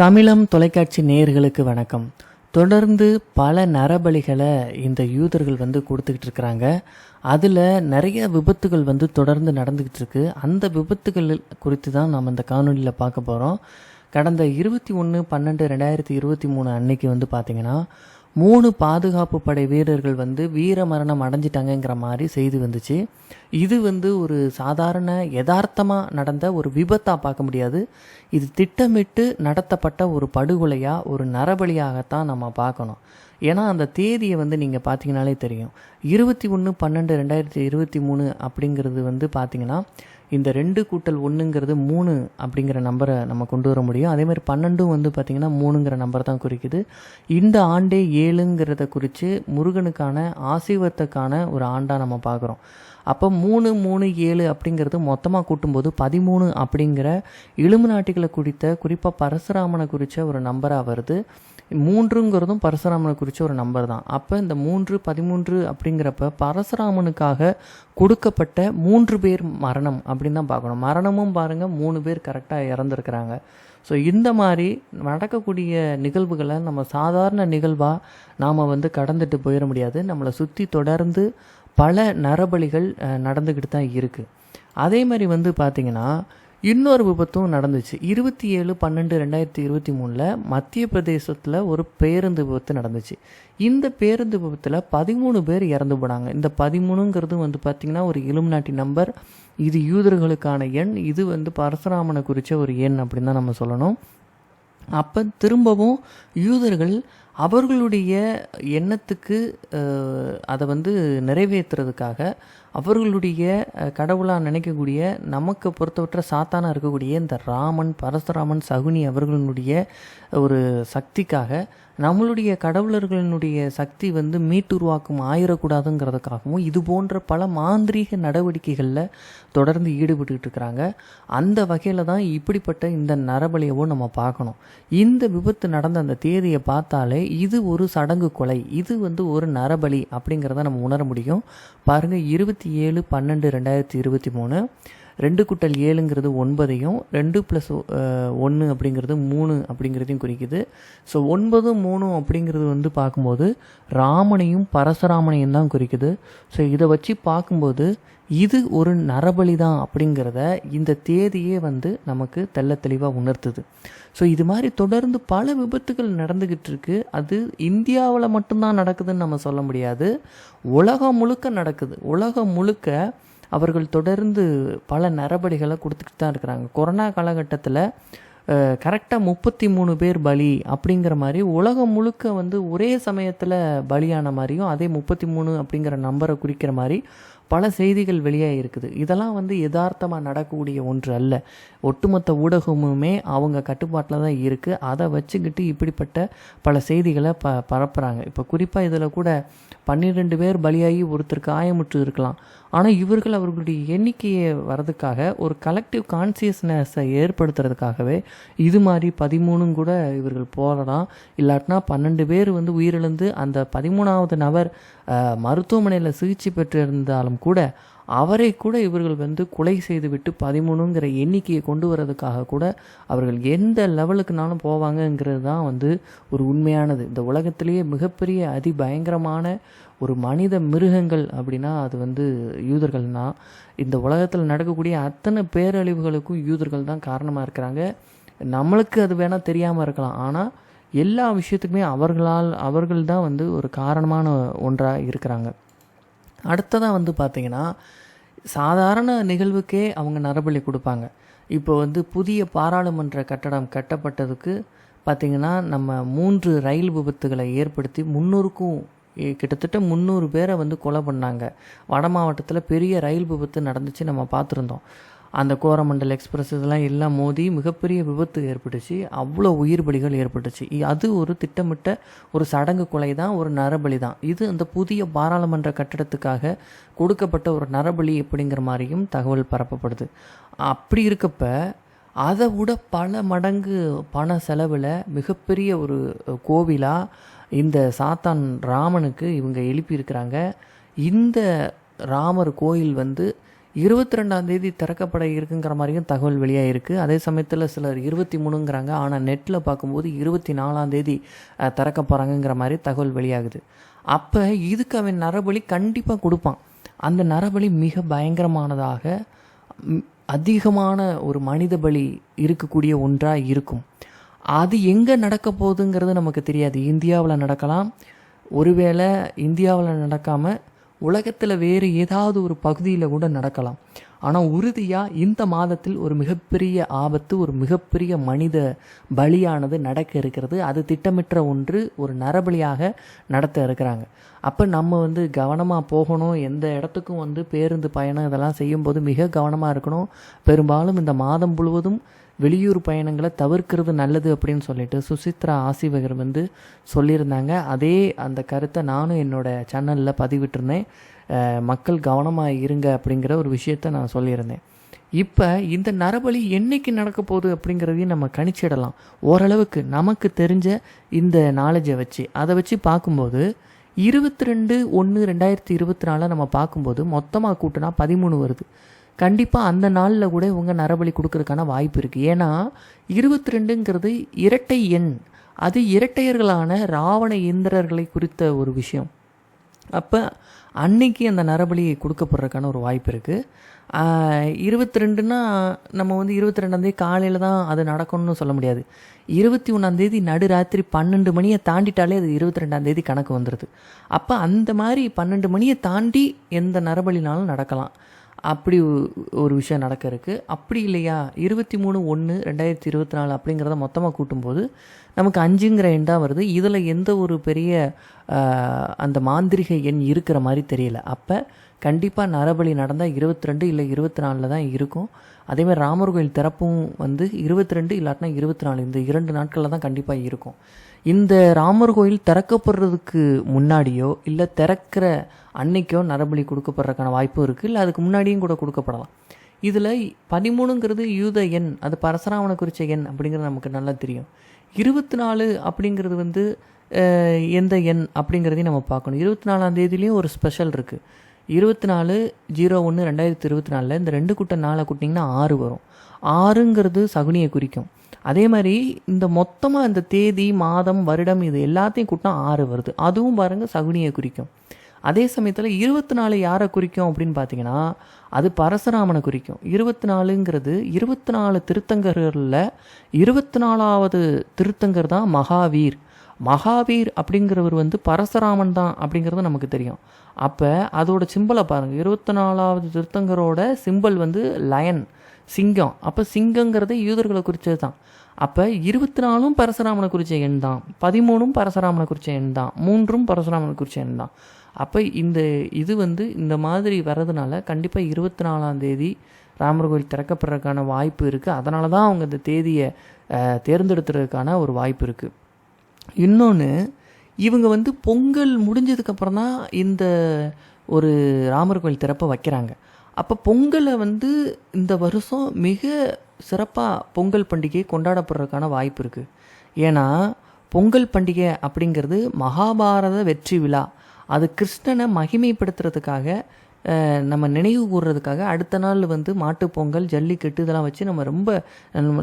தமிழம் தொலைக்காட்சி நேயர்களுக்கு வணக்கம். தொடர்ந்து பல நரபலிகளை இந்த யூதர்கள் வந்து கொடுத்துக்கிட்டு இருக்கிறாங்க. அதில் நிறைய விபத்துகள் வந்து தொடர்ந்து நடந்துக்கிட்டு இருக்கு. அந்த விபத்துகள் குறித்து தான் நம்ம இந்த காணொலியில் பார்க்க போகிறோம் கடந்த இருபத்தி ஒன்று பன்னெண்டு ரெண்டாயிரத்தி இருபத்தி மூணு அன்னைக்கு வந்து பார்த்திங்கன்னா மூணு பாதுகாப்பு படை வீரர்கள் வந்து வீர மரணம் அடைஞ்சிட்டாங்கங்கிற மாதிரி செய்தி வந்துச்சு. இது வந்து ஒரு சாதாரண யதார்த்தமாக நடந்த ஒரு விபத்தாக பார்க்க முடியாது. இது திட்டமிட்டு நடத்தப்பட்ட ஒரு படுகொலையாக ஒரு நரபலியாகத்தான் நம்ம பார்க்கணும். ஏன்னா அந்த தேதியை வந்து நீங்கள் பார்த்தீங்கனாலே தெரியும். இருபத்தி ஒன்று பன்னெண்டு ரெண்டாயிரத்தி இருபத்தி மூணு அப்படிங்கிறது வந்து பார்த்தீங்கன்னா இந்த ரெண்டு கூட்டல் ஒன்றுங்கிறது மூணு அப்படிங்கிற நம்பரை நம்ம கொண்டு வர முடியும். அதே மாதிரி பன்னெண்டும் வந்து பார்த்திங்கன்னா மூணுங்கிற நம்பர் தான் குறிக்குது. இந்த ஆண்டே ஏழுங்கிறத குறித்து முருகனுக்கான ஆசீர்வத்துக்கான ஒரு ஆண்டாக நம்ம பார்க்குறோம். அப்போ மூணு மூணு ஏழு அப்படிங்கிறது மொத்தமாக கூட்டும்போது பதிமூணு அப்படிங்கிற இழுமு நாட்டிகளை குறித்த குறிப்பாக பரசுராமனை குறித்த ஒரு நம்பராக வருது. மூன்றுங்கிறதும் பரசுராமனை குறித்த ஒரு நம்பர் தான். அப்போ இந்த மூன்று பதிமூன்று அப்படிங்கிறப்ப பரசுராமனுக்காக கொடுக்கப்பட்ட மூன்று பேர் மரணம் அப்படின்னு தான் பார்க்கணும். மரணமும் பாருங்கள் மூணு பேர் கரெக்டாக இறந்துருக்கிறாங்க. ஸோ இந்த மாதிரி நடக்கக்கூடிய நிகழ்வுகளை நம்ம சாதாரண நிகழ்வாக நாம் வந்து கடந்துட்டு போயிட முடியாது. நம்மளை சுற்றி தொடர்ந்து பல நரபலிகள் நடந்துக்கிட்டு தான் இருக்குது அதே மாதிரி வந்து பார்த்திங்கன்னா இன்னொரு விபத்தும் நடந்துச்சு. இருபத்தி ஏழு பன்னெண்டு ரெண்டாயிரத்தி இருபத்தி மூணில் மத்திய பிரதேசத்தில் ஒரு பேருந்து விபத்து நடந்துச்சு. இந்த பேருந்து விபத்தில் பதிமூணு பேர் இறந்து போனாங்க. இந்த பதிமூணுங்கிறது வந்து பார்த்திங்கன்னா ஒரு இலுமினாட்டி நம்பர் இது யூதர்களுக்கான எண் இது வந்து பரசுராமனை குறித்த ஒரு எண் அப்படின்னு தான் நம்ம சொல்லணும். அப்போ திரும்பவும் யூதர்கள் அவர்களுடைய எண்ணத்துக்கு அதை வந்து நிறைவேற்றுறதுக்காக அவர்களுடைய கடவுளாக நினைக்கக்கூடிய நமக்கு பொறுத்தவற்ற சாத்தானாக இருக்கக்கூடிய இந்த ராமன் பரசுராமன் சகுனி அவர்களுடைய ஒரு சக்திக்காக நம்மளுடைய கடவுளர்களினுடைய சக்தி வந்து மீட்டுருவாக்கம் ஆயிடக்கூடாதுங்கிறதுக்காகவும் இது போன்ற பல மாந்திரீக நடவடிக்கைகளில் தொடர்ந்து ஈடுபட்டுக்கிட்டு இருக்கிறாங்க. அந்த வகையில் தான் இப்படிப்பட்ட இந்த நரபலியவும் நம்ம பார்க்கணும். இந்த விபத்து நடந்த அந்த தேதியை பார்த்தாலே இது ஒரு சடங்கு கொலை. இது வந்து ஒரு நரபலி அப்படிங்கிறத நம்ம உணர முடியும். பாருங்கள் இருபத்தி ஏழு பன்னெண்டு ரெண்டாயிரத்தி இருபத்தி மூணு. ரெண்டு குட்டல் ஏழுங்கிறது ஒன்பதையும் ரெண்டு ப்ளஸ் ஒன்று அப்படிங்கிறது மூணு அப்படிங்கிறதையும் குறிக்குது. ஸோ ஒன்பதும் மூணும் அப்படிங்கிறது வந்து பார்க்கும்போது ராமனையும் பரசுராமனையும் தான் குறிக்குது. ஸோ இதை வச்சு பார்க்கும்போது இது ஒரு நரபலி தான் அப்படிங்கிறத இந்த தேதியே வந்து நமக்கு தெள்ள தெளிவாக உணர்த்துது. ஸோ இது மாதிரி தொடர்ந்து பல விபத்துகள் நடந்துக்கிட்டு இருக்கு அது இந்தியாவில் மட்டும்தான் நடக்குதுன்னு நம்ம சொல்ல முடியாது. உலகம் முழுக்க நடக்குது. உலகம் முழுக்க அவர்கள் தொடர்ந்து பல நரபலிகளை கொடுத்துக்கிட்டு தான் இருக்கிறாங்க. கொரோனா காலகட்டத்தில் கரெக்டாக முப்பத்தி மூணு பேர் பலி அப்படிங்கிற மாதிரி உலகம் முழுக்க வந்து ஒரே சமயத்தில் பலியான மாதிரியும் அதே முப்பத்தி மூணு அப்படிங்கிற நம்பரை குறிக்கிற மாதிரி பல செய்திகள் வெளியாக இருக்குது. இதெல்லாம் வந்து யதார்த்தமாக நடக்கக்கூடிய ஒன்று அல்ல. ஒட்டுமொத்த ஊடகமுமே அவங்க கட்டுப்பாட்டில் தான் இருக்குது அதை வச்சுக்கிட்டு இப்படிப்பட்ட பல செய்திகளை ப பரப்புகிறாங்க இப்போ குறிப்பாக இதில் கூட பன்னிரெண்டு பேர் பலியாகி ஒருத்தர் காயமுற்று இருக்கலாம். ஆனால் இவர்கள் அவர்களுடைய எண்ணிக்கையை வரதுக்காக ஒரு கலெக்டிவ் கான்சியஸ்னஸை ஏற்படுத்துறதுக்காகவே இது மாதிரி பதிமூணும் கூட இவர்கள் போகலாம். இல்லாட்டினா பன்னெண்டு பேர் வந்து உயிரிழந்து அந்த பதிமூணாவது நபர் மருத்துவமனையில் சிகிச்சை பெற்றிருந்தாலும் கூட அவரை கூட இவர்கள் வந்து கொலை செய்துவிட்டு பதிமூணுங்கிற எண்ணிக்கையை கொண்டு வரதுக்காக கூட அவர்கள் எந்த லெவலுக்குனாலும் போவாங்கங்கிறது தான் வந்து ஒரு உண்மையானது. இந்த உலகத்திலேயே மிகப்பெரிய அதிபயங்கரமான ஒரு மனித மிருகங்கள் அப்படின்னா அது வந்து யூதர்கள்னா இந்த உலகத்தில் நடக்கக்கூடிய அத்தனை பேரழிவுகளுக்கும் யூதர்கள் தான் காரணமாக இருக்கிறாங்க. நம்மளுக்கு அது வேணால் தெரியாமல் இருக்கலாம். ஆனால் எல்லா விஷயத்துக்குமே அவர்களால் அவர்கள் தான் வந்து ஒரு காரணமான ஒன்றாக இருக்கிறாங்க. அடுத்ததாக வந்து பார்த்திங்கன்னா சாதாரண நிகழ்வுக்கே அவங்க நரபலி கொடுப்பாங்க. இப்போ வந்து புதிய பாராளுமன்ற கட்டடம் கட்டப்பட்டதுக்கு பார்த்திங்கன்னா நம்ம மூன்று ரயில் விபத்துகளை ஏற்படுத்தி முந்நூறுக்கும் கிட்டத்தட்ட முந்நூறு பேரை வந்து கொலை பண்ணாங்க. வட மாவட்டத்தில் பெரிய ரயில் விபத்து நடந்துச்சு நம்ம பார்த்துருந்தோம் அந்த கோரமண்டல் எக்ஸ்பிரஸ் இதெல்லாம் எல்லாம் மோதி மிகப்பெரிய விபத்து ஏற்பட்டுச்சு. அவ்வளோ உயிர் பலிகள் ஏற்பட்டுச்சு. அது ஒரு திட்டமிட்ட ஒரு சடங்கு கொலை தான் ஒரு நரபலி தான். இது அந்த புதிய பாராளுமன்ற கட்டடத்துக்காக கொடுக்கப்பட்ட ஒரு நரபலி அப்படிங்கிற மாதிரியும் தகவல் பரப்பப்படுது. அப்படி இருக்கப்ப அதை விட பல மடங்கு பண செலவில் மிகப்பெரிய ஒரு கோவிலாக இந்த சாத்தான் ராமனுக்கு இவங்க எழுப்பியிருக்கிறாங்க. இந்த ராமர் கோயில் வந்து இருபத்தி ரெண்டாம் தேதி திறக்கப்பட இருக்குங்கிற மாதிரியும் தகவல் வெளியாக இருக்குது அதே சமயத்தில் சிலர் இருபத்தி மூணுங்கிறாங்க. ஆனால் நெட்டில் பார்க்கும்போது இருபத்தி நாலாம் தேதி திறக்க போகிறாங்கங்கிற மாதிரி தகவல் வெளியாகுது. அப்போ இதுக்கு அவன் நரபலி கண்டிப்பாக கொடுப்பான். அந்த நரபலி மிக பயங்கரமானதாக அதிகமான ஒரு மனித பலி இருக்கக்கூடிய ஒன்றாக இருக்கும். அது எங்கே நடக்க போகுதுங்கிறது நமக்கு தெரியாது. இந்தியாவில் நடக்கலாம். ஒருவேளை இந்தியாவில் நடக்காமல் உலகத்தில் வேறு ஏதாவது ஒரு பகுதியில் கூட நடக்கலாம். ஆனால் உறுதியாக இந்த மாதத்தில் ஒரு மிகப்பெரிய ஆபத்து ஒரு மிகப்பெரிய மனித பலியானது நடக்க இருக்கிறது. அது திட்டமிட்ட ஒன்று ஒரு நரபலியாக நடத்த இருக்கிறாங்க. அப்போ நம்ம வந்து கவனமாக போகணும். எந்த இடத்துக்கும் வந்து பேருந்து பயணம் இதெல்லாம் செய்யும்போது மிக கவனமாக இருக்கணும். பெரும்பாலும் இந்த மாதம் முழுவதும் வெளியூர் பயணங்களை தவிர்க்கிறது நல்லது அப்படின்னு சொல்லிட்டு சுசித்ரா ஆசிவகர் வந்து சொல்லியிருந்தாங்க. அதே அந்த கருத்தை நானும் என்னோடய சேனலில் பதிவிட்டிருந்தேன். மக்கள் கவனமாக இருங்க அப்படிங்கிற ஒரு விஷயத்த நான் சொல்லியிருந்தேன். இப்போ இந்த நரபலி என்றைக்கு நடக்க போகுது அப்படிங்கிறதையும் நம்ம கணிச்சிடலாம். ஓரளவுக்கு நமக்கு தெரிஞ்ச இந்த நாலேஜை வச்சு. அதை வச்சு பார்க்கும்போது இருபத்தி ரெண்டு ஒன்று ரெண்டாயிரத்தி இருபத்தி நாலில் நம்ம பார்க்கும்போது மொத்தமாக கூட்டினா பதிமூணு வருது. கண்டிப்பாக அந்த நாளில் கூட இவங்க நரபலி கொடுக்கறதுக்கான வாய்ப்பு இருக்குது ஏன்னா இருபத்தி ரெண்டுங்கிறது இரட்டை எண். அது இரட்டையர்களான ராவண இந்திரர்களை குறித்த ஒரு விஷயம். அப்போ அன்னைக்கு அந்த நரபலி கொடுக்கப்படுறதுக்கான ஒரு வாய்ப்பு இருக்குது இருபத்தி ரெண்டுனா நம்ம வந்து இருபத்தி ரெண்டாந்தேதி காலையில் தான் அது நடக்கணும்னு சொல்ல முடியாது. இருபத்தி ஒன்றாந்தேதி நடுராத்திரி பன்னெண்டு மணியை தாண்டிட்டாலே அது இருபத்தி ரெண்டாந்தேதி கணக்கு வந்துடுது அப்போ அந்த மாதிரி பன்னெண்டு மணியை தாண்டி எந்த நரபலினாலும் நடக்கலாம். அப்படி ஒரு விஷயம் நடக்க இருக்கு அப்படி இல்லையா? இருபத்தி மூணு ஒன்று ரெண்டாயிரத்தி இருபத்தி நாலு அப்படிங்கிறத மொத்தமாக கூட்டும்போது நமக்கு அஞ்சுங்கிற எண் தான் வருது. இதில் எந்த ஒரு பெரிய அந்த மாந்திரிக எண் இருக்கிற மாதிரி தெரியல. அப்போ கண்டிப்பாக நரபலி நடந்தால் இருபத்தி ரெண்டு இல்லை இருபத்தி நாலில் தான் இருக்கும். அதேமாதிரி ராமர் கோயில் திறப்பும் வந்து இருபத்தி ரெண்டு இல்லாட்டினா இருபத்தி நாலு. இந்த இரண்டு நாட்களில் தான் கண்டிப்பாக இருக்கும். இந்த ராமர் கோயில் திறக்கப்படுறதுக்கு முன்னாடியோ இல்லை திறக்கிற அன்னைக்கோ நரபலி கொடுக்கப்படுறதுக்கான வாய்ப்பும் இருக்குது இல்லை அதுக்கு முன்னாடியும் கூட கொடுக்கப்படலாம். இதில் பதிமூணுங்கிறது யூத எண் அது பரசுராமனை குறித்த எண் அப்படிங்கிறது நமக்கு நல்லா தெரியும். இருபத்தி நாலு அப்படிங்கிறது வந்து எந்த எண் அப்படிங்கிறதையும் நம்ம பார்க்கணும். இருபத்தி நாலாம் தேதியிலையும் ஒரு ஸ்பெஷல் இருக்குது இருபத்தி நாலு ஜீரோ ஒன்று ரெண்டாயிரத்தி இருபத்தி நாலில் இந்த ரெண்டு கூட்ட நாளை கூட்டிங்கன்னா ஆறு வரும். ஆறுங்கிறது சகுனியை குறிக்கும். அதே மாதிரி இந்த மொத்தமாக இந்த தேதி மாதம் வருடம் இது எல்லாத்தையும் கூட்டினா ஆறு வருது. அதுவும் பாருங்கள் சகுனியை குறிக்கும். அதே சமயத்தில் இருபத்தி நாலு யாரை குறிக்கும் அப்படின்னு பார்த்தீங்கன்னா அது பரசுராமனை குறிக்கும். இருபத்தி நாலுங்கிறது இருபத்தி நாலு திருத்தங்கர்களில் இருபத்தி நாலாவது திருத்தங்கர் தான் மகாவீர். மகாவீர் அப்படிங்கிறவர் வந்து பரசுராமன் தான் அப்படிங்கிறது நமக்கு தெரியும். அப்போ அதோட சிம்பலை பாருங்கள் இருபத்தி நாலாவது திருத்தங்கரோட சிம்பல் வந்து லயன் சிங்கம். அப்போ சிங்கங்கிறது யூதர்களை குறித்தது தான் அப்போ இருபத்தி நாலும் பரசுராமனை குறித்த எண் தான். பதிமூணும் பரசுராமனை குறித்த எண் தான். மூன்றும் பரசுராமனை குறித்த எண் தான். அப்போ இந்த இது வந்து இந்த மாதிரி வர்றதுனால கண்டிப்பாக இருபத்தி நாலாம் தேதி ராமர் கோயில் திறக்கப்படுறதுக்கான வாய்ப்பு இருக்குது அதனால தான் அவங்க இந்த தேதியை தேர்ந்தெடுத்துறதுக்கான ஒரு வாய்ப்பு இருக்குது இன்னொன்று இவங்க வந்து பொங்கல் முடிஞ்சதுக்கப்புறம் தான் இந்த ஒரு ராமர் கோயில் திறப்பை வைக்கிறாங்க. அப்போ பொங்கலை வந்து இந்த வருஷம் மிக சிறப்பாக பொங்கல் பண்டிகை கொண்டாடப்படுறதுக்கான வாய்ப்பு இருக்குது ஏன்னா பொங்கல் பண்டிகை அப்படிங்கிறது மகாபாரத வெற்றி விழா. அது கிருஷ்ணனை மகிமைப்படுத்துறதுக்காக நம்ம நினைவு கூறுறதுக்காக அடுத்த நாள் வந்து மாட்டுப்பொங்கல் ஜல்லிக்கட்டு இதெல்லாம் வச்சு நம்ம ரொம்ப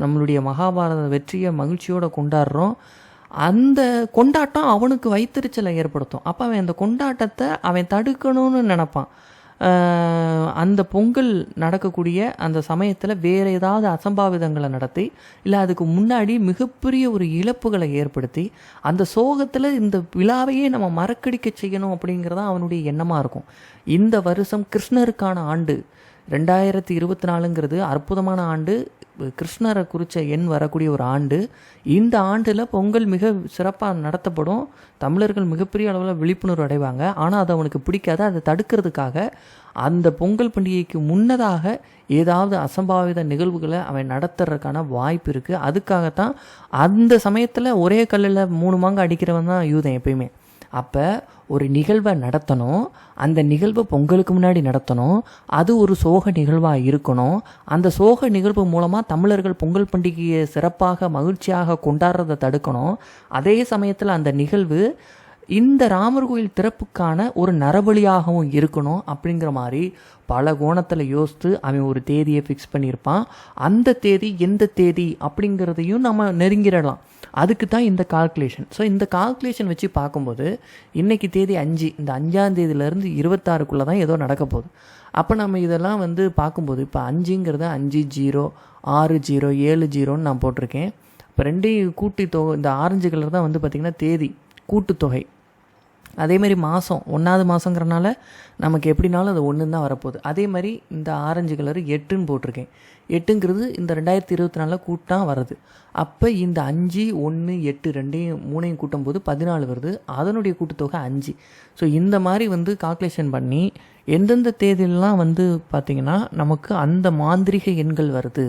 நம்மளுடைய மகாபாரத வெற்றியை மகிழ்ச்சியோடு கொண்டாடுறோம். அந்த கொண்டாட்டம் அவனுக்கு வைத்தறிச்சலை ஏற்படுத்தும். அப்போ அவன் அந்த கொண்டாட்டத்தை அவன் தடுக்கணும்னு நினப்பான். அந்த பொங்கல் நடக்கக்கூடிய அந்த சமயத்தில் வேறு ஏதாவது அசம்பாவிதங்களை நடத்தி இல்லை அதுக்கு முன்னாடி மிகப்பெரிய ஒரு இழப்புகளை ஏற்படுத்தி அந்த சோகத்தில் இந்த விழாவையே நம்ம மறக்கடிக்க செய்யணும் அப்படிங்கிறது தான் அவனுடைய எண்ணமாக இருக்கும். இந்த வருஷம் கிருஷ்ணருக்கான ஆண்டு. ரெண்டாயிரத்தி இருபத்தி நாலுங்கிறது அற்புதமான ஆண்டு. கிருஷ்ணரை குறித்த எண் வரக்கூடிய ஒரு ஆண்டு. இந்த ஆண்டில் பொங்கல் மிக சிறப்பாக நடத்தப்படும். தமிழர்கள் மிகப்பெரிய அளவில் விழிப்புணர்வு அடைவாங்க. ஆனால் அது அவனுக்கு பிடிக்காது. அதை தடுக்கிறதுக்காக அந்த பொங்கல் பண்டிகைக்கு முன்னதாக ஏதாவது அசம்பாவித நிகழ்வுகளை அவன் நடத்துறதுக்கான வாய்ப்பு இருக்குது அதுக்காகத்தான் அந்த சமயத்தில் ஒரே கல்லில் மூணு மாங்க அடிக்கிறவன் தான் யூதன் எப்பயுமே. அப்போ ஒரு நிகழ்வை நடத்தணும். அந்த நிகழ்வை பொங்கலுக்கு முன்னாடி நடத்தணும். அது ஒரு சோக நிகழ்வாக இருக்கணும். அந்த சோக நிகழ்வு மூலமாக தமிழர்கள் பொங்கல் பண்டிகையை சிறப்பாக மகிழ்ச்சியாக கொண்டாடுறதை தடுக்கணும். அதே சமயத்தில் அந்த நிகழ்வு இந்த ராமர் கோயில் திறப்புக்கான ஒரு நரபலியாகவும் இருக்கணும் அப்படிங்கிற மாதிரி பல கோணத்தில் யோசித்து அவன் ஒரு தேதியை ஃபிக்ஸ் பண்ணியிருப்பான். அந்த தேதி எந்த தேதி அப்படிங்கிறதையும் நம்ம நெருங்கிடலாம். அதுக்கு தான் இந்த கால்குலேஷன் ஸோ இந்த கால்குலேஷன் வச்சு பார்க்கும்போது இன்றைக்கி தேதி அஞ்சு இந்த அஞ்சாம் தேதியிலேருந்து இருபத்தாறுக்குள்ளே தான் ஏதோ நடக்க போகுது அப்போ நம்ம இதெல்லாம் வந்து பார்க்கும்போது இப்போ அஞ்சுங்கிறத அஞ்சு ஜீரோ ஆறு ஜீரோ ஏழு ஜீரோன்னு நான் போட்டிருக்கேன். இப்போ ரெண்டையும் கூட்டி தொகை இந்த ஆரஞ்சு கலர் தான் வந்து பார்த்திங்கன்னா தேதி கூட்டுத்தொகை. அதே மாதிரி மாதம் ஒன்றாவது மாதங்கிறனால நமக்கு எப்படினாலும் அது ஒன்று தான் வரப்போகுது. அதே மாதிரி இந்த ஆரஞ்சு கலர் எட்டுன்னு போட்டிருக்கேன். எட்டுங்கிறது இந்த ரெண்டாயிரத்தி இருபத்தி நாலில் கூட்டம் வருது அப்போ இந்த அஞ்சு ஒன்று எட்டு ரெண்டையும் மூணையும் கூட்டும் போது பதினாலு வருது. அதனுடைய கூட்டுத்தொகை அஞ்சு. ஸோ இந்த மாதிரி வந்து கால்குலேஷன் பண்ணி எந்தெந்த தேதியிலலாம் வந்து பார்த்திங்கன்னா நமக்கு அந்த மாந்திரிக எண்கள் வருது.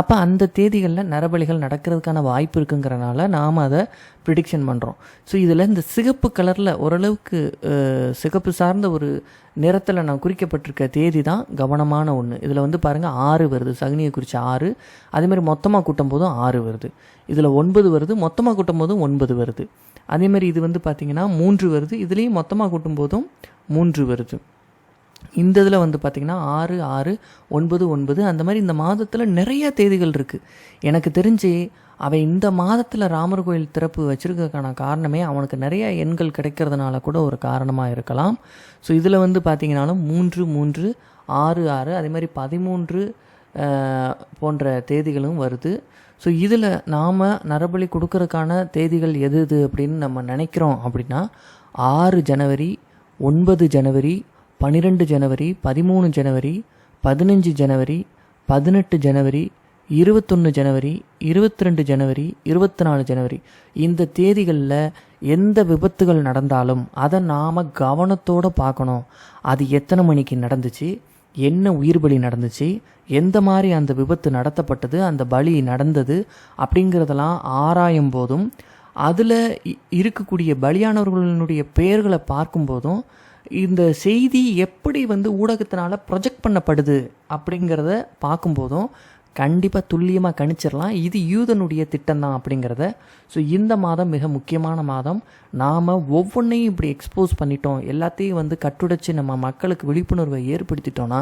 அப்போ அந்த தேதிகளில் நரபலிகள் நடக்கிறதுக்கான வாய்ப்பு இருக்குங்கிறனால நாம் அதை ப்ரிடிக்ஷன் பண்ணுறோம் ஸோ இதில் இந்த சிகப்பு கலரில் ஓரளவுக்கு சிகப்பு சார்ந்த ஒரு நிறத்தில் நான் குறிக்கப்பட்டிருக்க தேதி தான் கவனமான ஒன்று இதில் வந்து பாருங்கள் ஆறு வருது. சகுனியை குறித்த ஆறு. அதேமாதிரி மொத்தமாக கூட்டும் போதும் ஆறு வருது. இதில் ஒன்பது வருது மொத்தமாக கூட்டும் போதும் ஒன்பது வருது. அதேமாதிரி இது வந்து பார்த்திங்கன்னா மூன்று வருது. இதுலேயும் மொத்தமாக கூட்டும் போதும் மூன்று வருது. இந்த இதில் வந்து பார்த்திங்கன்னா ஆறு ஆறு ஒன்பது ஒன்பது அந்த மாதிரி இந்த மாதத்தில் நிறைய தேதிகள் இருக்குது எனக்கு தெரிஞ்சு அவன் இந்த மாதத்தில் ராமர் கோயில் திறப்பு வச்சுருக்கக்கான காரணமே அவனுக்கு நிறைய எண்கள் கிடைக்கிறதுனால கூட ஒரு காரணமாக இருக்கலாம். ஸோ இதில் வந்து பார்த்திங்கனாலும் மூன்று மூன்று ஆறு ஆறு அதே மாதிரி பதிமூன்று போன்ற தேதிகளும் வருது. ஸோ இதில் நாம் நரபலி கொடுக்கறதுக்கான தேதிகள் எது எது அப்படின்னு நம்ம நினைக்கிறோம் அப்படின்னா ஆறு ஜனவரி ஒன்பது ஜனவரி பன்னிரெண்டு ஜனவரி பதிமூணு ஜனவரி பதினஞ்சு ஜனவரி பதினெட்டு ஜனவரி இருபத்தொன்று ஜனவரி இருபத்தி ரெண்டு ஜனவரி இருபத்தி நாலு ஜனவரி. இந்த தேதிகளில் எந்த விபத்துகள் நடந்தாலும் அதை நாம் கவனத்தோடு பார்க்கணும். அது எத்தனை மணிக்கு நடந்துச்சு? என்ன உயிர் பலி நடந்துச்சு? எந்த மாதிரி அந்த விபத்து நடத்தப்பட்டது? அந்த பலி நடந்தது? அப்படிங்கிறதெல்லாம் ஆராயும் போதும். அதில் இருக்கக்கூடிய பலியானவர்களுடைய பெயர்களை பார்க்கும்போதும் இந்த செய்தி எப்படி வந்து ஊடகத்தினால் ப்ரொஜெக்ட் பண்ணப்படுது அப்படிங்கிறத பார்க்கும்போதும் கண்டிப்பாக துல்லியமாக கணிச்சிடலாம். இது யூதனுடைய திட்டம் தான் அப்படிங்கிறத. ஸோ இந்த மாதம் மிக முக்கியமான மாதம். நாம் ஒவ்வொன்றையும் இப்படி எக்ஸ்போஸ் பண்ணிட்டோம். எல்லாத்தையும் வந்து கட்டுடைச்சு நம்ம மக்களுக்கு விழிப்புணர்வை ஏற்படுத்திட்டோம்னா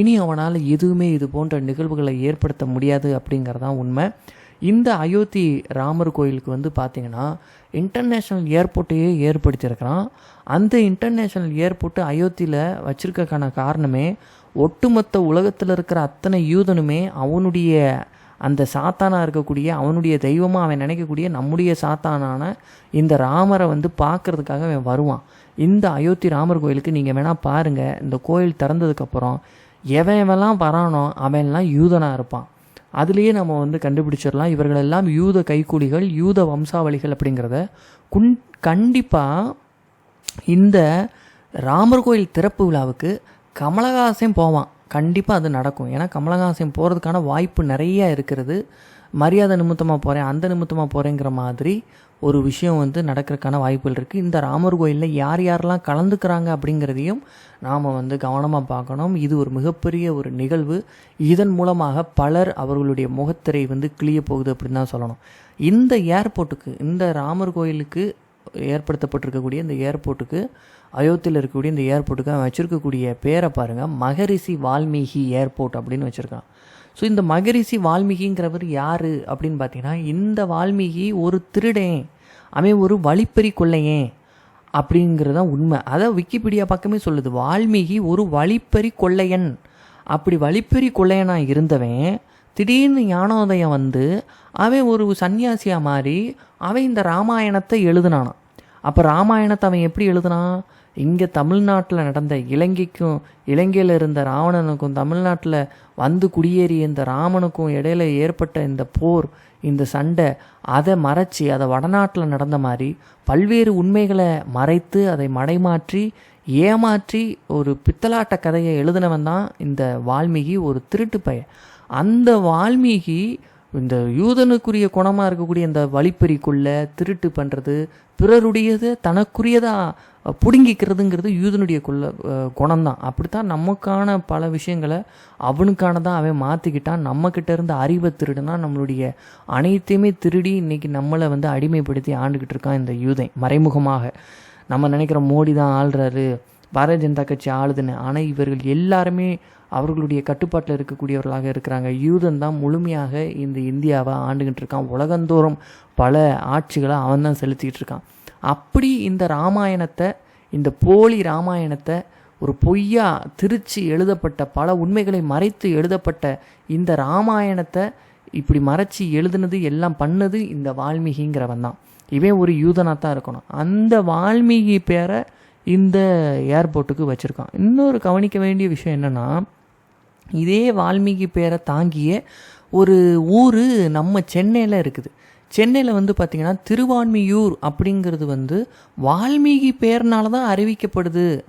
இனி அவனால் எதுவுமே இது போன்ற நிகழ்வுகளை ஏற்படுத்த முடியாது அப்படிங்கிறதான் உண்மை. இந்த அயோத்தி ராமர் கோயிலுக்கு வந்து பார்த்திங்கன்னா இன்டர்நேஷ்னல் ஏர்போர்ட்டையே ஏற்படுத்தியிருக்கிறான். அந்த இன்டர்நேஷ்னல் ஏர்போர்ட்டு அயோத்தியில் வச்சுருக்கக்கான காரணமே ஒட்டுமொத்த உலகத்தில் இருக்கிற அத்தனை யூதனுமே அவனுடைய அந்த சாத்தானாக இருக்கக்கூடிய அவனுடைய தெய்வமாக அவன் நினைக்கக்கூடிய நம்முடைய சாத்தானான இந்த ராமரை வந்து பார்க்கறதுக்காக அவன் வருவான். இந்த அயோத்தி ராமர் கோயிலுக்கு நீங்கள் வேணால் பாருங்கள் இந்த கோயில் திறந்ததுக்கப்புறம் எவன் எவெல்லாம் வரானோ அவன்லாம் யூதனாக இருப்பான். அதுலேயே நம்ம வந்து கண்டுபிடிச்சிடலாம். இவர்களெல்லாம் யூத கைக்கூலிகள் யூத வம்சாவளிகள் அப்படிங்கிறத குன் கண்டிப்பாக இந்த ராமர் கோயில் திறப்பு விழாவுக்கு கமலஹாசன் போவான். கண்டிப்பாக அது நடக்கும். ஏன்னா கமலஹாசன் போகிறதுக்கான வாய்ப்பு நிறையா இருக்கிறது. மரியாதை நிமித்தமாக போகிறேன் அந்த நிமித்தமாக போகிறேங்கிற மாதிரி ஒரு விஷயம் வந்து நடக்கிறதுக்கான வாய்ப்புகள் இருக்குது இந்த ராமர் கோயிலில் யார் யாரெல்லாம் கலந்துக்கிறாங்க அப்படிங்கிறதையும் நாம் வந்து கவனமாக பார்க்கணும். இது ஒரு மிகப்பெரிய ஒரு நிகழ்வு. இதன் மூலமாக பலர் அவர்களுடைய முகத்திரை வந்து கிளிய போகுது அப்படின்னு தான் சொல்லணும். இந்த ஏர்போர்ட்டுக்கு இந்த ராமர் கோயிலுக்கு ஏற்படுத்தப்பட்டிருக்கக்கூடிய இந்த ஏர்போர்ட்டுக்கு அயோத்தியில் இருக்கக்கூடிய இந்த ஏர்போர்ட்டுக்கு அவன் வச்சுருக்கக்கூடிய பேரை பாருங்கள் மகரிஷி வால்மீகி ஏர்போர்ட் அப்படின்னு வச்சுருக்கான். ஸோ இந்த மகரிஷி வால்மீகிங்கிறவர் யார் அப்படின்னு பார்த்தீங்கன்னா இந்த வால்மீகி ஒரு திருடன். அவன் ஒரு வழிப்பறி கொள்ளையன் அப்படிங்கிறது தான் உண்மை. அதை விக்கிபீடியா பக்கமே சொல்லுது. வால்மீகி ஒரு வழிப்பறி கொள்ளையன். அப்படி வழிப்பறி கொள்ளையனாக இருந்தவன் திடீர்னு ஞானோதயம் வந்து அவன் ஒரு சன்னியாசியாக மாறி அவன் இந்த ராமாயணத்தை எழுதுனானான் அப்போ ராமாயணத்தை அவன் எப்படி எழுதுனான்? இங்கே தமிழ்நாட்டில் நடந்த இலங்கைக்கும் இலங்கையில் இருந்த ராவணனுக்கும் தமிழ்நாட்டில் வந்து குடியேறிய இந்த ராமனுக்கும் இடையில ஏற்பட்ட இந்த போர் இந்த சண்டை அதை மறைச்சி அதை வடநாட்டில் நடந்த மாதிரி பல்வேறு உண்மைகளை மறைத்து அதை மடைமாற்றி ஏமாற்றி ஒரு பித்தலாட்ட கதையை எழுதினவன் தான் இந்த வால்மீகி ஒரு திருட்டு பையன். அந்த வால்மீகி இந்த யூதனுக்குரிய குணமாக இருக்கக்கூடிய இந்த வழிப்பறிக்குள்ள திருட்டு பண்ணுறது பிறருடையது தனக்குரியதாக பிடுங்கிக்கிறதுங்கிறது யூதனுடைய குள்ள குணம்தான். அப்படித்தான் நமக்கான பல விஷயங்களை அவனுக்கானதான் அவன் மாற்றிக்கிட்டான் நம்மக்கிட்ட இருந்து அறிவை திருடுனா நம்மளுடைய அனைத்தையுமே திருடி இன்னைக்கு நம்மளை வந்து அடிமைப்படுத்தி ஆண்டுக்கிட்டு இருக்கான் இந்த யூதன் மறைமுகமாக. நம்ம நினைக்கிற மோடி தான் ஆள்றாரு பாரதிய ஜனதா கட்சி ஆளுதுன்னு. ஆனால் இவர்கள் எல்லாருமே அவர்களுடைய கட்டுப்பாட்டில் இருக்கக்கூடியவர்களாக இருக்கிறாங்க. யூதன் தான் முழுமையாக இந்த இந்தியாவை ஆண்டுகிட்டு இருக்கான். உலகந்தோறும் பல ஆட்சிகளை அவன் தான் செலுத்திக்கிட்டு இருக்கான். அப்படி இந்த ராமாயணத்தை இந்த போலி ராமாயணத்தை ஒரு பொய்யா திருச்சி எழுதப்பட்ட பல உண்மைகளை மறைத்து எழுதப்பட்ட இந்த ராமாயணத்தை இப்படி மறைச்சி எழுதுனது எல்லாம் பண்ணது இந்த வால்மீகிங்கிறவன் தான். இவன் ஒரு யூதனாக தான் இருக்கணும். அந்த வால்மீகி பேரை இந்த ஏர்போர்ட்டுக்கு வச்சுருக்கான். இன்னொரு கவனிக்க வேண்டிய விஷயம் என்னென்னா இதே வால்மீகி பேரை தாங்கிய ஒரு ஊர் நம்ம சென்னையில் இருக்குது. சென்னையில் வந்து பார்த்திங்கன்னா திருவான்மியூர் அப்படிங்கிறது வந்து வால்மீகி பேர்னால தான் அறிவிக்கப்படுது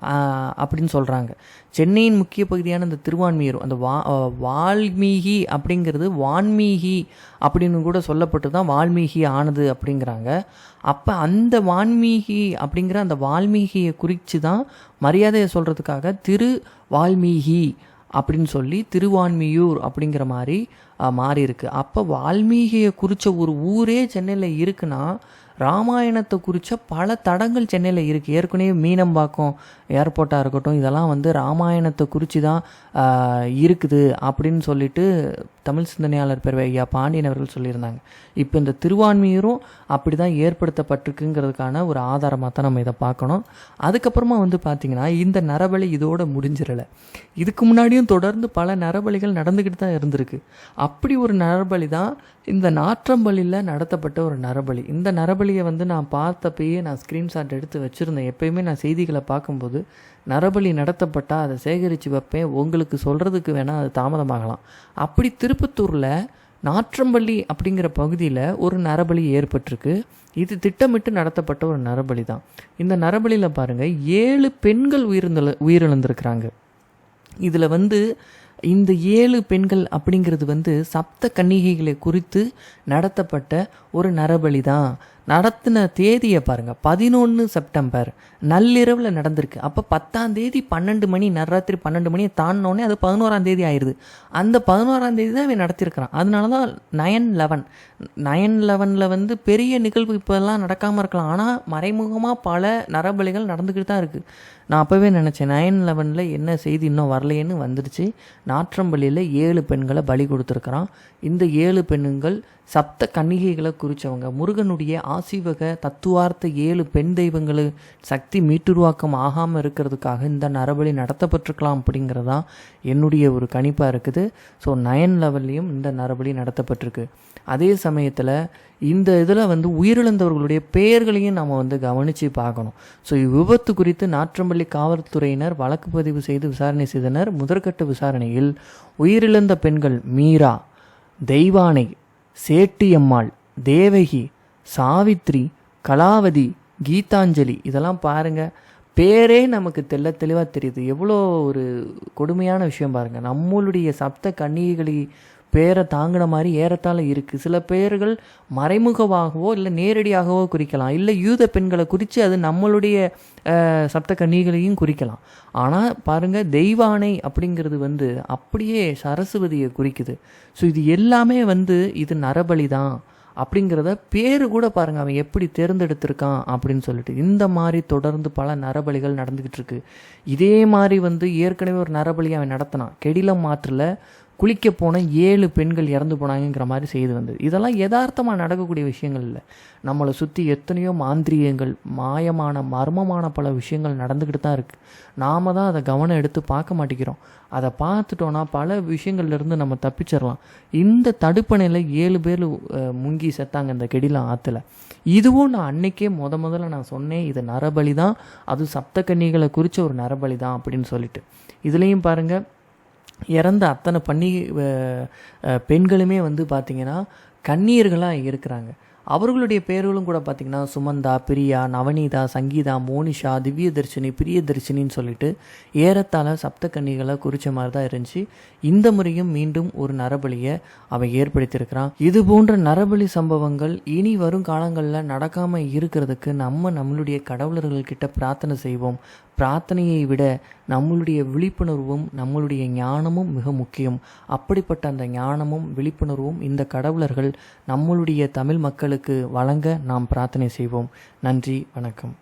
அப்படின்னு சொல்கிறாங்க சென்னையின் முக்கிய பகுதியான இந்த திருவான்மியூர் அந்த வா வால்மீகி அப்படிங்கிறது வான்மீகி அப்படின்னு கூட சொல்லப்பட்டு தான் வால்மீகி ஆனது அப்படிங்கிறாங்க. அப்போ அந்த வான்மீகி அப்படிங்கிற அந்த வால்மீகியை குறித்து தான் மரியாதையை சொல்கிறதுக்காக திரு வால்மீகி அப்படின்னு சொல்லி திருவான்மியூர் அப்படிங்கிற மாதிரி மாறி இருக்கு அப்போ வால்மீகியை குறித்த ஒரு ஊரே சென்னையில் இருக்குன்னா ராமாயணத்தை குறித்த பல தடங்கள் சென்னையில் இருக்குது ஏற்கனவே மீனம்பாக்கம் ஏர்போர்ட்டாக இருக்கட்டும் இதெல்லாம் வந்து ராமாயணத்தை குறித்து தான் இருக்குது அப்படின்னு சொல்லிட்டு தமிழ் சிந்தனையாளர் பெருவை ஐயா பாண்டியன் அவர்கள் சொல்லியிருந்தாங்க. இப்போ இந்த திருவான்மியூரும் அப்படி தான் ஏற்படுத்தப்பட்டிருக்குங்கிறதுக்கான ஒரு ஆதாரமாக தான் நம்ம இதை பார்க்கணும். அதுக்கப்புறமா வந்து பார்த்திங்கன்னா இந்த நரபலி இதோட முடிஞ்சிடலை. இதுக்கு முன்னாடியும் தொடர்ந்து பல நரபலிகள் நடந்துக்கிட்டு தான் இருந்திருக்கு. அப்படி ஒரு நரபலி தான் இந்த நாற்றம்பள்ளியில் நடத்தப்பட்ட ஒரு நரபலி. இந்த நரபலியை வந்து நான் பார்த்தப்பயே நான் ஸ்க்ரீன்ஷாட் எடுத்து வச்சுருந்தேன். எப்பயுமே நான் செய்திகளை பார்க்கும்போது நரபலி நடத்தப்பட்டால் அதை சேகரித்து வைப்பேன். உங்களுக்கு சொல்கிறதுக்கு வேணால் அது தாமதமாகலாம். அப்படி திருப்பத்தூரில் நாற்றம்பள்ளி அப்படிங்கிற பகுதியில் ஒரு நரபலி ஏற்பட்டிருக்கு. இது திட்டமிட்டு நடத்தப்பட்ட ஒரு நரபலி தான். இந்த நரபலியில் பாருங்கள் ஏழு பெண்கள் உயிரிழந்த உயிரிழந்திருக்கிறாங்க. இதில் வந்து இந்த ஏழு பெண்கள் அப்படிங்கிறது வந்து சப்த கன்னிகைகளை குறித்து நடத்தப்பட்ட ஒரு நரபலி தான். நடத்தின தேதியை பாருங்கள் பதினொன்று செப்டம்பர். நள்ளிரவில் நடந்திருக்கு. அப்போ பத்தாம் தேதி பன்னெண்டு மணி நடுராத்திரி பன்னெண்டு மணியை தாண்டினோடனே அது பதினோராம் தேதி ஆயிடுது அந்த பதினோராம் தேதி தான் இவன் நடத்தியிருக்கிறான். அதனால தான் நயன் லெவன் நயன் லெவனில் வந்து பெரிய நிகழ்வு இப்போல்லாம் நடக்காமல் இருக்கலாம். ஆனால் மறைமுகமாக பல நரபலிகள் நடந்துக்கிட்டு தான் இருக்குது நான் அப்போவே நினச்சேன் நயன் லெவனில் என்ன செய்தி இன்னும் வரலையேன்னு வந்துடுச்சு. நாற்றம்பள்ளியில் ஏழு பெண்களை பலி கொடுத்துருக்குறான். இந்த ஏழு பெண்ணுங்கள் சப்த கன்னிகைகளை குறித்தவங்க முருகனுடைய ஆசீவக தத்துவார்த்த ஏழு பெண் தெய்வங்களு சக்தி மீட்டுருவாக்கம் ஆகாமல் இருக்கிறதுக்காக இந்த நரபலி நடத்தப்பட்டிருக்கலாம் அப்படிங்கிறதா என்னுடைய ஒரு கணிப்பாக இருக்குது. ஸோ நயன் லெவல்லையும் இந்த நரபலி நடத்தப்பட்டிருக்கு. அதே சமயத்தில் இந்த இதில் வந்து உயிரிழந்தவர்களுடைய பெயர்களையும் நம்ம வந்து கவனித்து பார்க்கணும். ஸோ இவ்விபத்து குறித்து நாற்றம்பள்ளி காவல்துறையினர் வழக்கு பதிவு செய்து விசாரணை செய்தனர். முதற்கட்ட விசாரணையில் உயிரிழந்த பெண்கள் மீரா தெய்வானை சேட்டியம்மாள் தேவகி சாவித்ரி கலாவதி கீதாஞ்சலி. இதெல்லாம் பாருங்க. பேரே நமக்கு தெள்ள தெளிவாக தெரியுது. எவ்வளோ ஒரு கொடுமையான விஷயம் பாருங்க. நம்மளுடைய சப்த கன்னிகைகளை பேரை தாங்கின மாதிரி ஏறத்தாழ இருக்குது சில பேர்கள் மறைமுகமாகவோ இல்லை நேரடியாகவோ குறிக்கலாம். இல்லை யூத பெண்களை குறித்து அது நம்மளுடைய சப்த கன்னிகளையும் குறிக்கலாம். ஆனால் பாருங்கள் தெய்வானை அப்படிங்கிறது வந்து அப்படியே சரஸ்வதியை குறிக்குது. ஸோ இது எல்லாமே வந்து இது நரபலி தான் அப்படிங்கிறத பேர் கூட பாருங்க அவன் எப்படி தேர்ந்தெடுத்திருக்கான் அப்படின்னு சொல்லிட்டு. இந்த மாதிரி தொடர்ந்து பல நரபலிகள் நடந்துக்கிட்டு இருக்கு. இதே மாதிரி வந்து ஏற்கனவே ஒரு நரபலி அவன் நடத்தினான். கெடிலம் மாற்றில் குளிக்க போன ஏழு பெண்கள் இறந்து போனாங்கங்கிற மாதிரி செய்து வந்தது. இதெல்லாம் யதார்த்தமாக நடக்கக்கூடிய விஷயங்கள் இல்லை. நம்மளை சுற்றி எத்தனையோ மாந்திரியங்கள் மாயமான மர்மமான பல விஷயங்கள் நடந்துக்கிட்டு தான் இருக்குது நாம தான் அதை கவனம் எடுத்து பார்க்க மாட்டேங்கிறோம். அதை பார்த்துட்டோன்னா பல விஷயங்கள்லேருந்து நம்ம தப்பிச்சிடலாம் இந்த தடுப்பணையில் ஏழு பேர் முங்கி செத்தாங்க இந்த கெடிலாம் ஆற்றுல இதுவும் நான் அன்னைக்கே முத முதல்ல நான் சொன்னேன் இது நரபலி தான் அது சப்தக்கன்னிகளை குறித்த ஒரு நரபலி தான் அப்படின்னு சொல்லிட்டு. இதுலேயும் பாருங்கள் இறந்த அத்தனை பண்ணி பெண்களுமே வந்து பார்த்திங்கன்னா கன்னியர்களாக இருக்கிறாங்க. அவர்களுடைய பேர்களும் கூட பார்த்திங்கன்னா சுமந்தா பிரியா நவநீதா சங்கீதா மோனிஷா திவ்யதர்ஷினி பிரியதர்ஷினின்னு சொல்லிட்டு ஏறத்தாழ சப்த கன்னிகளை குறித்த மாதிரி தான் இருந்துச்சு. இந்த முறையும் மீண்டும் ஒரு நரபலியை அவன் ஏற்படுத்தியிருக்கிறான். இது போன்ற நரபலி சம்பவங்கள் இனி வரும் காலங்களில் நடக்காமல் இருக்கிறதுக்கு நம்ம நம்மளுடைய கடவுளர்கள்கிட்ட பிரார்த்தனை செய்வோம். பிரார்த்தனையை விட நம்மளுடைய விழிப்புணர்வும் நம்மளுடைய ஞானமும் மிக முக்கியம். அப்படிப்பட்ட அந்த ஞானமும் விழிப்புணர்வும் இந்த கடவுளர்கள் நம்மளுடைய தமிழ் மக்களுக்கு வழங்க நாம் பிரார்த்தனை செய்வோம். நன்றி வணக்கம்.